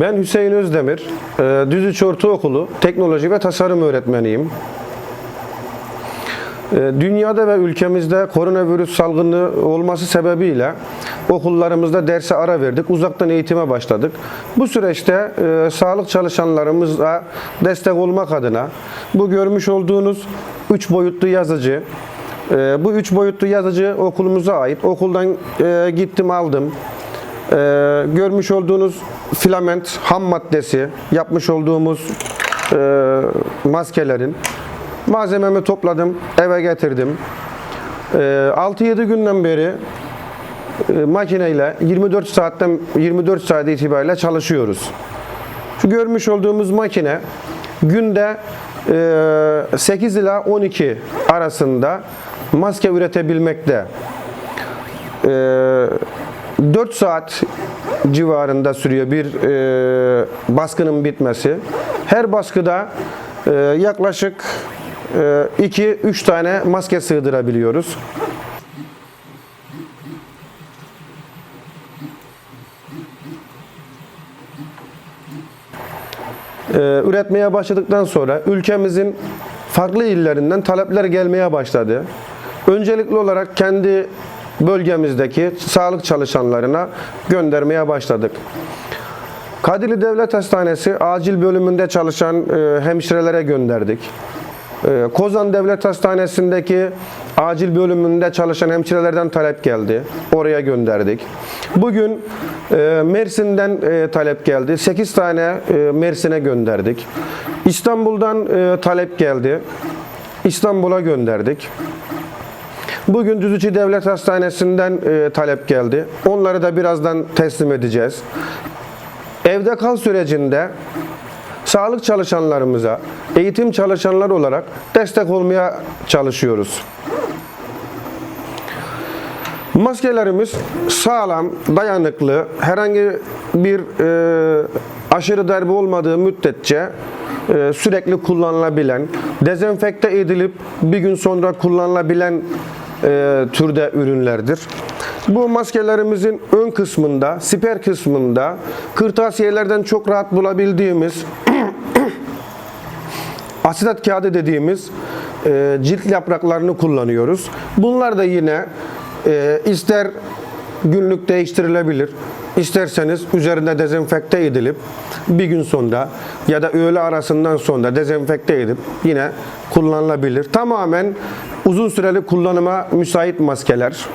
Ben Hüseyin Özdemir, e, Düzüç Ortaokulu Teknoloji ve Tasarım Öğretmeniyim. E, Dünyada ve ülkemizde koronavirüs salgını olması sebebiyle okullarımızda derse ara verdik, uzaktan eğitime başladık. Bu süreçte e, sağlık çalışanlarımıza destek olmak adına bu görmüş olduğunuz üç boyutlu yazıcı, e, bu üç boyutlu yazıcı okulumuza ait. Okuldan e, gittim aldım. Ee, görmüş olduğunuz filament ham maddesi yapmış olduğumuz e, maskelerin malzememi topladım eve getirdim. Ee, 6-7 günden beri e, makineyle 24 saatten 24 saat itibariyle çalışıyoruz. Şu görmüş olduğumuz makine günde e, 8 ila 12 arasında maske üretebilmekte. E, 4 saat civarında sürüyor bir e, baskının bitmesi. Her baskıda e, yaklaşık 2-3 tane maske sığdırabiliyoruz. e, üretmeye başladıktan sonra ülkemizin farklı illerinden talepler gelmeye başladı. Öncelikli olarak kendi bölgemizdeki sağlık çalışanlarına göndermeye başladık. Kadirli Devlet Hastanesi acil bölümünde çalışan e, hemşirelere gönderdik. E, Kozan Devlet Hastanesi'ndeki acil bölümünde çalışan hemşirelerden talep geldi. Oraya gönderdik. Bugün e, Mersin'den talep geldi. 8 tane Mersin'e gönderdik. İstanbul'dan talep geldi. İstanbul'a gönderdik. Bugün Düzüçi Devlet Hastanesi'nden e, talep geldi. Onları da birazdan teslim edeceğiz. Evde kal sürecinde sağlık çalışanlarımıza, eğitim çalışanlar olarak destek olmaya çalışıyoruz. Maskelerimiz sağlam, dayanıklı, herhangi bir e, aşırı darbe olmadığı müddetçe e, sürekli kullanılabilen, dezenfekte edilip bir gün sonra kullanılabilen e, türde ürünlerdir. Bu maskelerimizin ön kısmında, siper kısmında kırtasiyelerden çok rahat bulabildiğimiz asitat kağıdı dediğimiz e, cilt yapraklarını kullanıyoruz. Bunlar da yine e, ister günlük değiştirilebilir, isterseniz üzerinde dezenfekte edilip bir gün sonra ya da öğle arasından sonra dezenfekte edip yine kullanılabilir. Tamamen uzun süreli kullanıma müsait maskeler.